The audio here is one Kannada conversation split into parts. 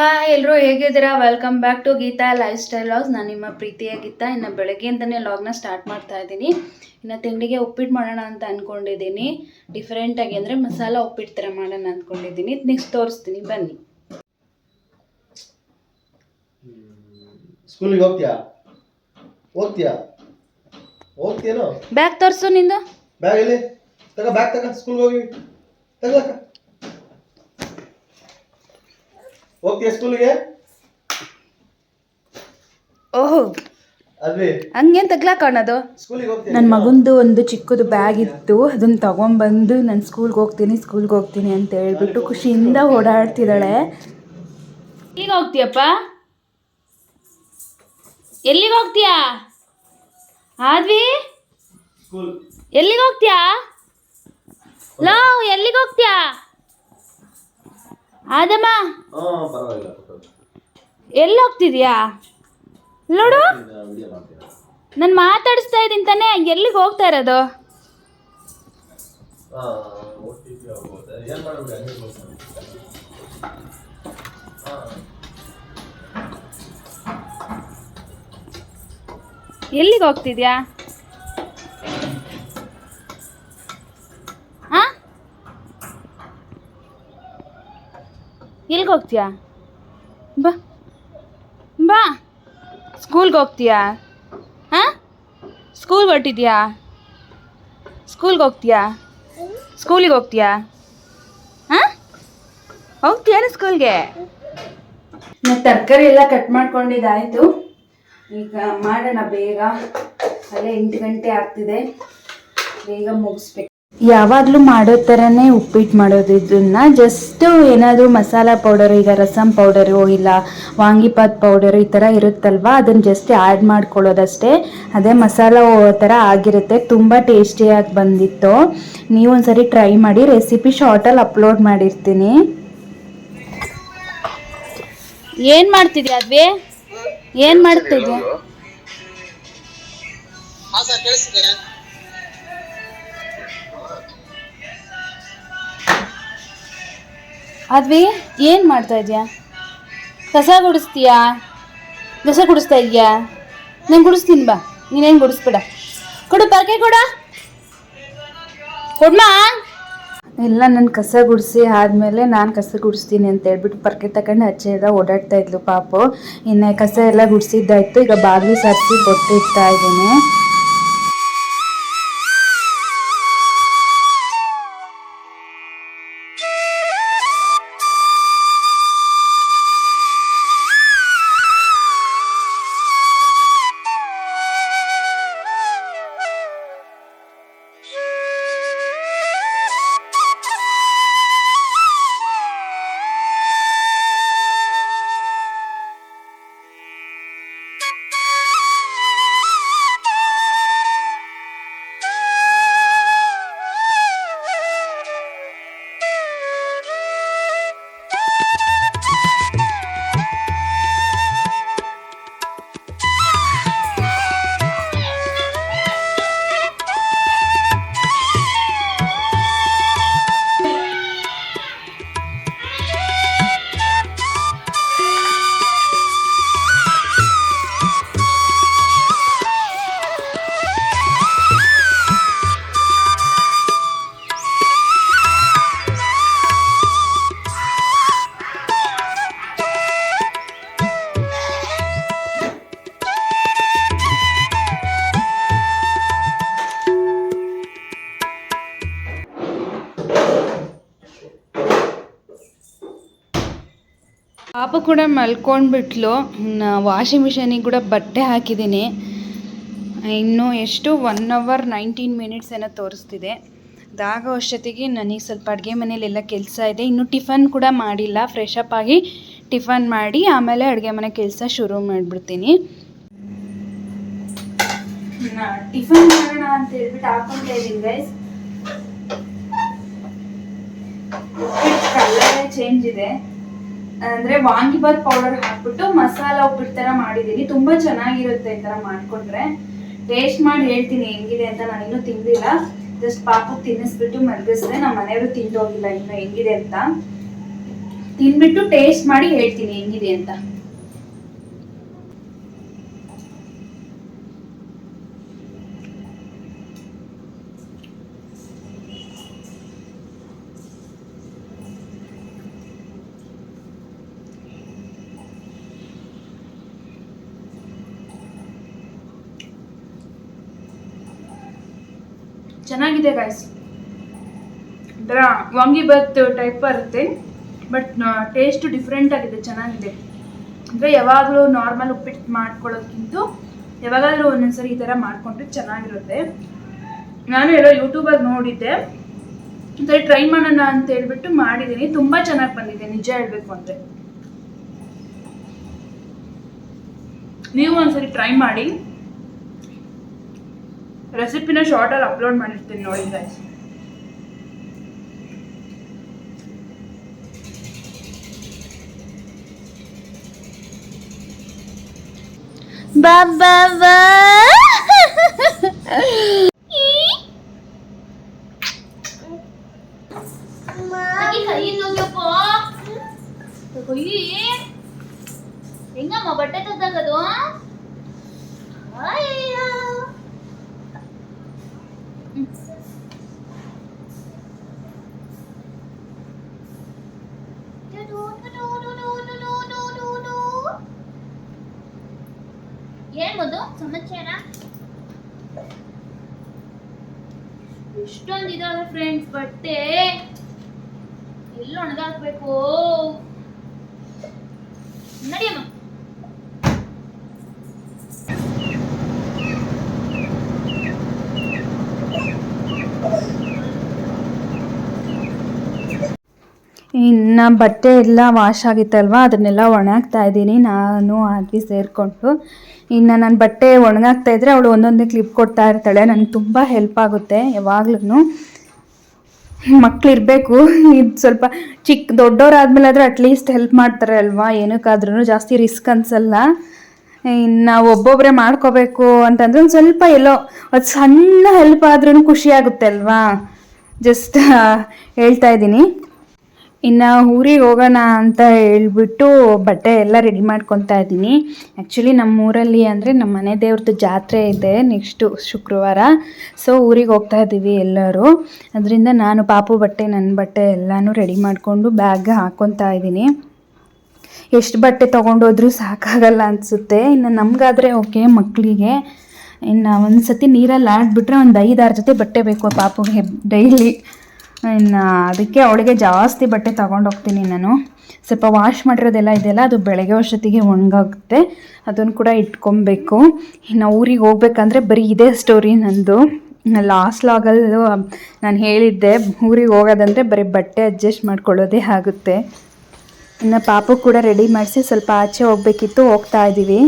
ಹಾಯ್ ಎಲ್ಲರೂ ಹೇಗಿದ್ದೀರಾ? Welcome back to Geetha lifestyle vlogs ನಾನು ನಿಮ್ಮ ಪ್ರೀತಿಯ ಗೀತಾ. ಇನ್ನು ಬೆಳಗ್ಗೆಯಿಂದನೇ ಲಾಗ್ನ ಸ್ಟಾರ್ಟ್ ಮಾಡ್ತಾ ಇದ್ದೀನಿ. ಇನ್ನು ತಿಂಡಿಗೆ ಉಪ್ಪಿಟ್ಟು ಮಾಡೋಣ ಅಂತ ಅಂದ್ಕೊಂಡಿದ್ದೀನಿ ಡಿಫ್ರೆಂಟಾಗಿ ಅಂದರೆ ಮಸಾಲ ಉಪ್ಪಿಟ್ಟು ಥರ ಮಾಡೋಣ ಅಂದ್ಕೊಂಡಿದ್ದೀನಿ ನೆಕ್ಸ್ಟ್ ತೋರಿಸ್ತೀನಿ ಬನ್ನಿ. ಸ್ಕೂಲಿಗೆ ಹೋಗ್ತೀಯಾ? ಹೋಗ್ತೀಯಾ? ಹೋಗ್ತೀಯೇನೋ? ಬ್ಯಾಗ್ ತೋರಿಸು ನಿಂದು. ಬ್ಯಾಗ್ ಇಲ್ಲಿ ತಗೋ ಬ್ಯಾಗ್ ತಗ. ಸ್ಕೂಲ್ಗೆ ಹೋಗಿ. ತಗಲಕ್ಕ ಹೋಗ್ತೀಯಾ ಸ್ಕೂಲ್ಗೆ ಓಹೋ. ಅಲ್ವಿ? ಹಂಗೇನು ತಗ್ಲಾ ಕಾಣೋದು? ಸ್ಕೂಲಿಗೆ ಹೋಗ್ತೀಯ? ನನ್ನ ಮಗಂದು ಒಂದು ಚಿಕ್ಕದು ಬ್ಯಾಗ್ ಇತ್ತು. ಅದನ್ನು ತಗೊಂಬಂದು ನಾನು ಸ್ಕೂಲ್ಗೆ ಹೋಗ್ತೀನಿ ಸ್ಕೂಲ್ಗೆ ಹೋಗ್ತೀನಿ ಅಂತ ಹೇಳ್ಬಿಟ್ಟು ಖುಷಿಯಿಂದ ಓಡಾಡ್ತಿದ್ದಾಳೆ. ಈಗ ಹೋಗ್ತೀಯಪ್ಪ? ಎಲ್ಲಿಗೆ ಹೋಗ್ತೀಯಾ? ಆದ್ವಿ? ಸ್ಕೂಲ್ ಎಲ್ಲಿಗೆ ಹೋಗ್ತೀಯಾ? ಲೋ ಎಲ್ಲಿಗೆ ಹೋಗ್ತೀಯಾ? ಆದಮ್ಮ. ಎಲ್ಲಿ ಹೋಗ್ತಿದ್ಯಾ? ನೋಡು. ನಾನು ಮಾತಾಡಿಸ್ತಾ ಇದ್ದೀನಿ ತಾನೇ ಎಲ್ಲಿಗೆ ಹೋಗ್ತಾ ಇರೋದು? ಎಲ್ಲಿಗೆ ಹೋಗ್ತಿದ್ಯಾ? ಎಲ್ಲಿಗೆ ಹೋಗ್ತೀಯಾ? ಬಾ. ಬಾ. ಸ್ಕೂಲ್ಗೆ ಹೋಗ್ತೀಯಾ? ಹಾಂ? ಸ್ಕೂಲ್ ಹೊರಟಿದ್ಯಾ? ಸ್ಕೂಲ್ಗೆ ಹೋಗ್ತೀಯಾ? ಸ್ಕೂಲಿಗೆ ಹೋಗ್ತೀಯಾ? ಹಾಂ? ಹೋಗ್ತೀಯಾ ಸ್ಕೂಲ್ಗೆ? ತರಕಾರಿ ಎಲ್ಲ ಕಟ್ ಮಾಡ್ಕೊಂಡಿದ್ದಾಯಿತು. ಈಗ ಮಾಡೋಣ ಬೇಗ. ಅಲ್ಲೇ ಎಂಟು ಗಂಟೆ ಆಗ್ತಿದೆ. ಬೇಗ ಮುಗಿಸ್ಬೇಕು. ಯಾವಾಗಲೂ ಮಾಡೋ ಥರನೇ ಉಪ್ಪಿಟ್ಟು ಮಾಡೋದು ಇದನ್ನ. ಜಸ್ಟ್ ಏನಾದರೂ ಮಸಾಲ ಪೌಡರ್ ಈಗ ರಸಂ ಪೌಡರು ಇಲ್ಲ ವಾಂಗಿಪಾತ್ ಪೌಡರ್ ಈ ಥರ ಇರುತ್ತಲ್ವಾ? ಅದನ್ನು ಜಸ್ಟ್ ಆ್ಯಡ್ ಮಾಡ್ಕೊಳ್ಳೋದಷ್ಟೇ. ಅದೇ ಮಸಾಲ ಥರ ಆಗಿರುತ್ತೆ. ತುಂಬ ಟೇಸ್ಟಿಯಾಗಿ ಬಂದಿತ್ತು. ನೀವು ಒಂದ್ಸರಿ ಟ್ರೈ ಮಾಡಿ ರೆಸಿಪಿ ಶಾರ್ಟಲ್ಲಿ ಅಪ್ಲೋಡ್ ಮಾಡಿರ್ತೀನಿ. ಏನು ಮಾಡ್ತಿದ್ಯಾ ಅದ್ವಿ? ಏನು ಮಾಡ್ತಿದ್ಯಾ? ಅದ್ವಿ ಏನು ಮಾಡ್ತಾ ಇದೀಯಾ? ಕಸ ಗುಡಿಸ್ತೀಯಾ? ಕಸ ಗುಡಿಸ್ತಾ ಇದೆಯಾ? ನಾನು ಗುಡಿಸ್ತೀನಿ ಬಾ ನೀನೇನು ಗುಡಿಸ್ಬೇಡ. ಕೊಡು, ಪರ್ಕೆ ಕೊಡ. ಕೊಡ್ಮಾ? ಇಲ್ಲ ನನ್ನ ಕಸ ಗುಡಿಸಿ ಆದಮೇಲೆ ನಾನು ಕಸ ಗುಡಿಸ್ತೀನಿ ಅಂತ ಹೇಳ್ಬಿಟ್ಟು ಪರ್ಕೆ ತಗೊಂಡು ಅಚ್ಚೆ ಎಲ್ಲ ಓಡಾಡ್ತಾ ಇದ್ಲು ಪಾಪು. ಇನ್ನು ಕಸ ಎಲ್ಲ ಗುಡಿಸಿದ್ದಾಯ್ತು, ಈಗ ಬಾಗಿಲು ಸರಿಸಿ ಬೊಟ್ಟು ಇದ್ದೀನಿ. ಕೂಡ ಮಲ್ಕೊಂಡ್ಬಿಟ್ಲು. ವಾಷಿಂಗ್ ಮಿಷಿನಿಗೆ ಕೂಡ ಬಟ್ಟೆ ಹಾಕಿದ್ದೀನಿ. ಇನ್ನು ಎಷ್ಟು ಒನ್ ಅವರ್ ನೈನ್ಟೀನ್ ಮಿನಿಟ್ಸ್ ಏನೋ ತೋರಿಸ್ತಿದೆ. ಅದಾಗೋ ಅಷ್ಟೊತ್ತಿಗೆ ನನಗೆ ಸ್ವಲ್ಪ ಅಡುಗೆ ಮನೇಲೆಲ್ಲ ಕೆಲಸ ಇದೆ. ಇನ್ನು ಟಿಫನ್ ಕೂಡ ಮಾಡಿಲ್ಲ. ಫ್ರೆಶ್ ಆಗಿ ಟಿಫನ್ ಮಾಡಿ ಆಮೇಲೆ ಅಡುಗೆ ಮನೆ ಕೆಲಸ ಶುರು ಮಾಡಿಬಿಡ್ತೀನಿ. ಟಿಫನ್ ಮಾಡೋಣ ಅಂತ ಹೇಳ್ಬಿಟ್ಟು ಹಾಕೊಂಡೇ ಇದ್ದೀನಿ ಗೈಸ್ ಕಲರೇ ಚೇಂಜ್ ಇದೆ. ಅಂದ್ರೆ ವಾಂಗಿಬಾತ್ ಪೌಡರ್ ಹಾಕ್ಬಿಟ್ಟು ಮಸಾಲ ಉಪ್ಪಿಟ್ಟು ತರ ಮಾಡಿದೀನಿ. ತುಂಬಾ ಚೆನ್ನಾಗಿರುತ್ತೆ ಈ ತರ ಮಾಡ್ಕೊಂಡ್ರೆ. ಟೇಸ್ಟ್ ಮಾಡಿ ಹೇಳ್ತೀನಿ ಹೆಂಗಿದೆ ಅಂತ ನಾನು ಇನ್ನೂ ತಿಂದಿಲ್ಲ. ಜಸ್ಟ್ ಪಾಪ ತಿನ್ನಿಸ್ಬಿಟ್ಟು ಮಲಗಿಸ್ದೆ. ನಮ್ಮ ಮನೆಯವರು ತಿಂದೋಗಿಲ್ಲ ಇನ್ನು ಹೆಂಗಿದೆ ಅಂತ. ತಿನ್ಬಿಟ್ಟು ಟೇಸ್ಟ್ ಮಾಡಿ ಹೇಳ್ತೀನಿ ಹೆಂಗಿದೆ ಅಂತ. ಚೆನ್ನಾಗಿದೆ ಗಾಯ್ಸ್ ಒಂಥರ ವಾಂಗಿಬಾತ್ ಟೈಪ್ ಬರುತ್ತೆ ಬಟ್ ಟೇಸ್ಟ್ ಡಿಫ್ರೆಂಟ್ ಆಗಿದೆ, ಚೆನ್ನಾಗಿದೆ. ಅಂದರೆ ಯಾವಾಗಲೂ ನಾರ್ಮಲ್ ಉಪ್ಪಿಟ್ಟು ಮಾಡ್ಕೊಳ್ಳೋದಕ್ಕಿಂತ ಯಾವಾಗಾದರೂ ಒಂದೊಂದ್ಸರಿ ಈ ಥರ ಮಾಡಿಕೊಂಡ್ರೆ ಚೆನ್ನಾಗಿರುತ್ತೆ. ನಾನು ಎಲ್ಲೋ ಯೂಟ್ಯೂಬಲ್ಲಿ ನೋಡಿದ್ದೆ. ಒಂಥರ ಟ್ರೈ ಮಾಡೋಣ ಅಂತ ಹೇಳ್ಬಿಟ್ಟು ಮಾಡಿದ್ದೀನಿ. ತುಂಬ ಚೆನ್ನಾಗಿ ಬಂದಿದೆ, ನಿಜ ಹೇಳಬೇಕು ಅಂದರೆ. ನೀವು ಒಂದ್ಸರಿ ಟ್ರೈ ಮಾಡಿ. ರೆಸಿಪಿನ ಶಾರ್ಟಲ್ಲಿ ಅಪ್ಲೋಡ್ ಮಾಡಿರ್ತೀನಿ ನೋಡಿ ಗೈಸ್ ಬಾಬಾ ಕೈ ನೋಗ್ಯಪ್ಪ ಕೈ. ಹೆಂಗಮ್ಮ ಬಟ್ಟೆ ತೆಗ್ದಾಕದು ಅಯ್ಯೋ ಏನ್ ಮದು ಸಮಾಚಾರ ಎಷ್ಟೊಂದು ಇದಾವೆ ಫ್ರೆಂಡ್ಸ್ ಬಟ್ಟೆ. ಎಲ್ಲ ಒಣಗಾಕ್ಬೇಕು? ನಡಿಯಮ್ಮ. ಇನ್ನು ಬಟ್ಟೆ ಎಲ್ಲ ವಾಶ್ ಆಗಿತ್ತಲ್ವ? ಅದನ್ನೆಲ್ಲ ಒಣಗ್ತಾ ಇದ್ದೀನಿ. ನಾನು ಆಗಿ ಸೇರಿಕೊಂಡು. ಇನ್ನು ನಾನು ಬಟ್ಟೆ ಒಣಗಾಗ್ತಾ ಇದ್ರೆ ಅವಳು ಒಂದೊಂದೇ ಕ್ಲಿಪ್ ಕೊಡ್ತಾ ಇರ್ತಾಳೆ. ನನಗೆ ತುಂಬ ಹೆಲ್ಪ್ ಆಗುತ್ತೆ ಯಾವಾಗ್ಲೂ ಮಕ್ಕಳಿರಬೇಕು ಇದು ಸ್ವಲ್ಪ ಚಿಕ್ಕ ದೊಡ್ಡವರಾದ್ಮೇಲೆ ಆದರೆ ಅಟ್ಲೀಸ್ಟ್ ಹೆಲ್ಪ್ ಮಾಡ್ತಾರೆ ಅಲ್ವಾ? ಏನಕ್ಕಾದ್ರೂ ಜಾಸ್ತಿ ರಿಸ್ಕ್ ಅನ್ಸಲ್ಲ. ಇನ್ನು ಒಬ್ಬೊಬ್ಬರೇ ಮಾಡ್ಕೋಬೇಕು ಅಂತಂದ್ರೆ ಒಂದು ಸ್ವಲ್ಪ ಎಲ್ಲೋ ಅದು ಸಣ್ಣ ಹೆಲ್ಪ್ ಆದ್ರೂ ಖುಷಿ ಆಗುತ್ತೆ ಅಲ್ವಾ? ಜಸ್ಟ್ ಹೇಳ್ತಾ ಇದ್ದೀನಿ. ಇನ್ನು ಊರಿಗೆ ಹೋಗೋಣ ಅಂತ ಹೇಳ್ಬಿಟ್ಟು ಬಟ್ಟೆ ಎಲ್ಲ ರೆಡಿ ಮಾಡ್ಕೊತಾ ಇದ್ದೀನಿ. ಆ್ಯಕ್ಚುಲಿ ನಮ್ಮ ಊರಲ್ಲಿ ಅಂದರೆ ನಮ್ಮ ಮನೆ ದೇವ್ರದ್ದು ಜಾತ್ರೆ ಇದೆ ನೆಕ್ಸ್ಟು ಶುಕ್ರವಾರ. ಸೊ ಊರಿಗೆ ಹೋಗ್ತಾ ಇದ್ದೀವಿ ಎಲ್ಲರೂ. ಅದರಿಂದ ನಾನು ಪಾಪು ಬಟ್ಟೆ ನನ್ನ ಬಟ್ಟೆ ಎಲ್ಲನೂ ರೆಡಿ ಮಾಡಿಕೊಂಡು ಬ್ಯಾಗ್ ಹಾಕ್ಕೊತಾ ಇದ್ದೀನಿ. ಎಷ್ಟು ಬಟ್ಟೆ ತೊಗೊಂಡೋದ್ರೂ ಸಾಕಾಗಲ್ಲ ಅನಿಸುತ್ತೆ. ಇನ್ನು ನಮಗಾದರೆ ಓಕೆ ಮಕ್ಕಳಿಗೆ ಇನ್ನು ಒಂದು ಸತಿ ನೀರಲ್ಲಿ ಆಡಿಬಿಟ್ರೆ ಒಂದು ಐದಾರು ಜೊತೆ ಬಟ್ಟೆ ಬೇಕು ಪಾಪುಗೆ ಡೈಲಿ ಇನ್ನು ಅದಕ್ಕೆ ಅವಳಿಗೆ ಜಾಸ್ತಿ ಬಟ್ಟೆ ತಗೊಂಡೋಗ್ತೀನಿ ನಾನು. ಸ್ವಲ್ಪ ವಾಶ್ ಮಾಡಿರೋದೆಲ್ಲ ಇದೆಯಲ್ಲ, ಅದು ಬೆಳಗ್ಗೆ ಅಷ್ಟೊತ್ತಿಗೆ ಒಣಗಾಗುತ್ತೆ. ಅದನ್ನು ಕೂಡ ಇಟ್ಕೊಬೇಕು. ಇನ್ನು ಊರಿಗೆ ಹೋಗ್ಬೇಕಂದ್ರೆ ಬರೀ ಇದೇ ಸ್ಟೋರಿ ನಂದು. ಲಾಸ್ಟ್ ಲಾಗಲ್ಲೂ ನಾನು ಹೇಳಿದ್ದೆ, ಊರಿಗೆ ಹೋಗೋದಂದರೆ ಬರೀ ಬಟ್ಟೆ ಅಡ್ಜಸ್ಟ್ ಮಾಡ್ಕೊಳ್ಳೋದೇ ಆಗುತ್ತೆ. ಇನ್ನು ಪಾಪು ಕೂಡ ರೆಡಿ ಮಾಡಿಸಿ ಸ್ವಲ್ಪ ಆಚೆ ಹೋಗ್ಬೇಕಿತ್ತು, ಹೋಗ್ತಾ ಇದ್ದೀವಿ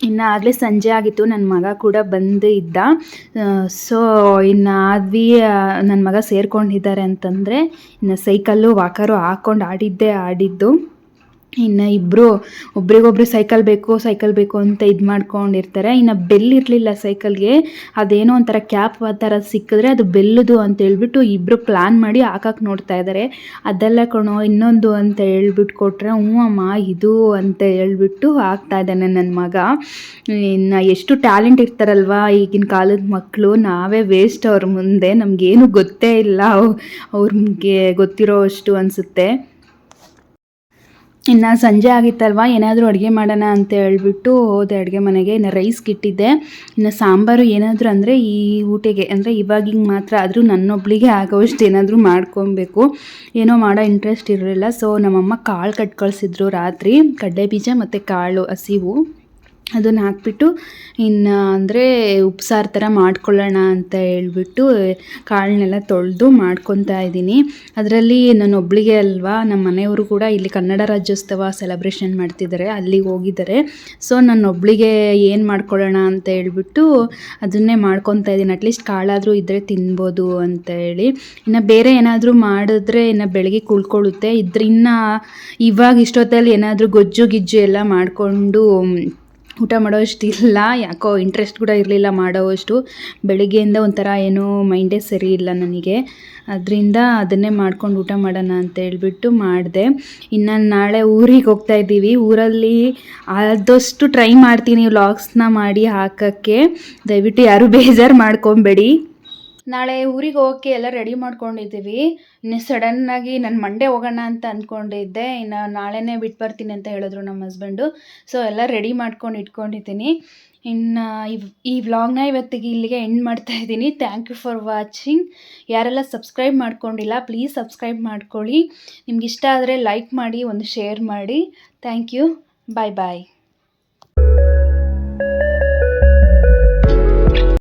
ಇನ್ನು ಆಗಲೇ ಸಂಜೆ ಆಗಿತ್ತು ನನ್ನ ಮಗ ಕೂಡ ಬಂದು ಇದ್ದ. ಸೊ ಇನ್ನು ಆದ್ವಿ ನನ್ನ ಮಗ ಸೇರ್ಕೊಂಡಿದ್ದಾರೆ ಅಂತಂದರೆ, ಇನ್ನು ಸೈಕಲ್ಲು ವಾಕರು ಹಾಕ್ಕೊಂಡು ಆಡಿದ್ದೇ ಆಡಿದ್ದು. ಇನ್ನು ಇಬ್ಬರು ಒಬ್ರಿಗೊಬ್ರು ಸೈಕಲ್ ಬೇಕು ಸೈಕಲ್ ಬೇಕು ಅಂತ ಇದು ಮಾಡ್ಕೊಂಡಿರ್ತಾರೆ. ಇನ್ನು ಬೆಲ್ ಇರಲಿಲ್ಲ ಸೈಕಲ್ಗೆ ಅದೇನೋ ಒಂಥರ ಕ್ಯಾಪ್ ಆ ಥರ ಸಿಕ್ಕಿದ್ರೆ ಅದು ಬೆಲ್ಲದು ಅಂತ ಹೇಳ್ಬಿಟ್ಟು ಇಬ್ಬರು ಪ್ಲ್ಯಾನ್ ಮಾಡಿ ಹಾಕಕ್ಕೆ ನೋಡ್ತಾ ಇದ್ದಾರೆ ಅದೆಲ್ಲ ಕಣೋ, ಇನ್ನೊಂದು ಅಂತ ಹೇಳ್ಬಿಟ್ಟು ಕೊಟ್ರೆ ಹ್ಞೂ ಅಮ್ಮ, ಇದು ಅಂತ ಹೇಳ್ಬಿಟ್ಟು ಹಾಕ್ತಾ ಇದ್ದಾನೆ ನನ್ನ ಮಗ. ಇನ್ನು ಎಷ್ಟು ಟ್ಯಾಲೆಂಟ್ ಇರ್ತಾರಲ್ವಾ ಈಗಿನ ಕಾಲದ ಮಕ್ಕಳು ನಾವೇ ವೇಸ್ಟ್ ಅವ್ರ ಮುಂದೆ. ನಮಗೇನು ಗೊತ್ತೇ ಇಲ್ಲ. ಅವ್- ಅವ್ರಿಗೆ ಗೊತ್ತಿರೋ ಅಷ್ಟು ಅನಿಸುತ್ತೆ. ಇನ್ನು ಸಂಜೆ ಆಗಿತ್ತಲ್ವ, ಏನಾದರೂ ಅಡುಗೆ ಮಾಡೋಣ ಅಂತ ಹೇಳ್ಬಿಟ್ಟು ಹೋದೆ. ಅಡುಗೆ ಮನೆಗೆ ಇನ್ನು ರೈಸ್ ಕಿಟ್ಟಿದ್ದೆ. ಇನ್ನು ಸಾಂಬಾರು ಏನಾದರೂ ಅಂದರೆ ಈ ಊಟಿಗೆ, ಅಂದರೆ ಇವಾಗಿಂಗ್ ಮಾತ್ರ ಆದರೂ ನನ್ನೊಬ್ಳಿಗೆ ಆಗೋವಷ್ಟು ಏನಾದರೂ ಮಾಡ್ಕೊಬೇಕು. ಏನೋ ಮಾಡೋ ಇಂಟ್ರೆಸ್ಟ್ ಇರಲಿಲ್ಲ. ಸೊ ನಮ್ಮಮ್ಮ ಕಾಳು ಕಟ್ ಕಳಿಸಿದ್ರು ರಾತ್ರಿ. ಕಡಲೆ ಬೀಜ ಮತ್ತು ಕಾಳು ಹಸಿವು ಅದನ್ನು ಹಾಕ್ಬಿಟ್ಟು, ಇನ್ನು ಅಂದರೆ ಉಪ್ಸಾರು ಥರ ಮಾಡ್ಕೊಳ್ಳೋಣ ಅಂತ ಹೇಳ್ಬಿಟ್ಟು ಕಾಳನ್ನೆಲ್ಲ ತೊಳೆದು ಮಾಡ್ಕೊತಾ ಇದ್ದೀನಿ ಅದರಲ್ಲಿ ನಾನು ಒಬ್ಳಿಗೆ ಅಲ್ವಾ ನಮ್ಮ ಮನೆಯವರು ಕೂಡ ಇಲ್ಲಿ ಕನ್ನಡ ರಾಜ್ಯೋತ್ಸವ ಸೆಲೆಬ್ರೇಷನ್ ಮಾಡ್ತಿದ್ದಾರೆ ಅಲ್ಲಿಗೆ ಹೋಗಿದ್ದಾರೆ ಸೊ ನಾನು ಒಬ್ಳಿಗೆ ಏನು ಮಾಡ್ಕೊಳ್ಳೋಣ ಅಂತ ಹೇಳ್ಬಿಟ್ಟು ಅದನ್ನೇ ಮಾಡ್ಕೊತಾ ಇದ್ದೀನಿ ಅಟ್ಲೀಸ್ಟ್ ಕಾಳಾದರೂ ಇದ್ದರೆ ತಿನ್ಬೋದು ಅಂತ ಹೇಳಿ. ಇನ್ನು ಬೇರೆ ಏನಾದರೂ ಮಾಡಿದ್ರೆ ಇನ್ನು ಬೆಳಗ್ಗೆ ಕುಳ್ಕೊಳ್ಳುತ್ತೆ ಇದ್ರ ಇನ್ನು ಇವಾಗ ಇಷ್ಟೊತ್ತಲ್ಲಿ ಏನಾದರೂ ಗೊಜ್ಜು ಗಿಜ್ಜು ಎಲ್ಲ ಮಾಡಿಕೊಂಡು ಊಟ ಮಾಡೋಷ್ಟು ಇಲ್ಲ ಯಾಕೋ ಇಂಟ್ರೆಸ್ಟ್ ಕೂಡ ಇರಲಿಲ್ಲ ಮಾಡೋವಷ್ಟು. ಬೆಳಿಗ್ಗೆಯಿಂದ ಒಂಥರ ಏನೋ ಮೈಂಡೇ ಸರಿ ಇಲ್ಲ ನನಗೆ. ಅದರಿಂದ ಅದನ್ನೇ ಮಾಡ್ಕೊಂಡು ಊಟ ಮಾಡೋಣ ಅಂತ ಹೇಳ್ಬಿಟ್ಟು ಮಾಡಿದೆ. ಇನ್ನು ನಾಳೆ ಊರಿಗೆ ಹೋಗ್ತಾ ಇದ್ದೀವಿ. ಊರಲ್ಲಿ ಆದಷ್ಟು ಟ್ರೈ ಮಾಡ್ತೀನಿ ವ್ಲಾಗ್ಸ್ನ ಮಾಡಿ ಹಾಕೋಕ್ಕೆ. ದಯವಿಟ್ಟು ಯಾರೂ ಬೇಜಾರು ಮಾಡ್ಕೊಬೇಡಿ. ನಾಳೆ ಊರಿಗೆ ಹೋಗೋಕ್ಕೆ ಎಲ್ಲ ರೆಡಿ ಮಾಡ್ಕೊಂಡಿದ್ದೀವಿ. ಸಡನ್ನಾಗಿ ನಾನು ಮಂಡೇ ಹೋಗೋಣ ಅಂತ ಅಂದ್ಕೊಂಡಿದ್ದೆ ಇನ್ನು ನಾಳೆನೇ ಬಿಟ್ಟು ಬರ್ತೀನಿ ಅಂತ ಹೇಳಿದ್ರು ನಮ್ಮ ಹಸ್ಬೆಂಡು ಸೊ ಎಲ್ಲ ರೆಡಿ ಮಾಡ್ಕೊಂಡು ಇಟ್ಕೊಂಡಿದ್ದೀನಿ. ಇನ್ನು ಇವ್ ಈ ವ್ಲಾಗ್ನ ಇವತ್ತಿಗೆ ಇಲ್ಲಿಗೆ ಎಂಡ್ ಮಾಡ್ತಾ ಇದ್ದೀನಿ. ಥ್ಯಾಂಕ್ ಯು ಫಾರ್ ವಾಚಿಂಗ್ ಯಾರೆಲ್ಲ ಸಬ್ಸ್ಕ್ರೈಬ್ ಮಾಡ್ಕೊಂಡಿಲ್ಲ ಪ್ಲೀಸ್ ಸಬ್ಸ್ಕ್ರೈಬ್ ಮಾಡ್ಕೊಳ್ಳಿ. ನಿಮ್ಗೆ ಇಷ್ಟ ಆದರೆ ಲೈಕ್ ಮಾಡಿ, ಒಂದು ಶೇರ್ ಮಾಡಿ. Thank you bye bye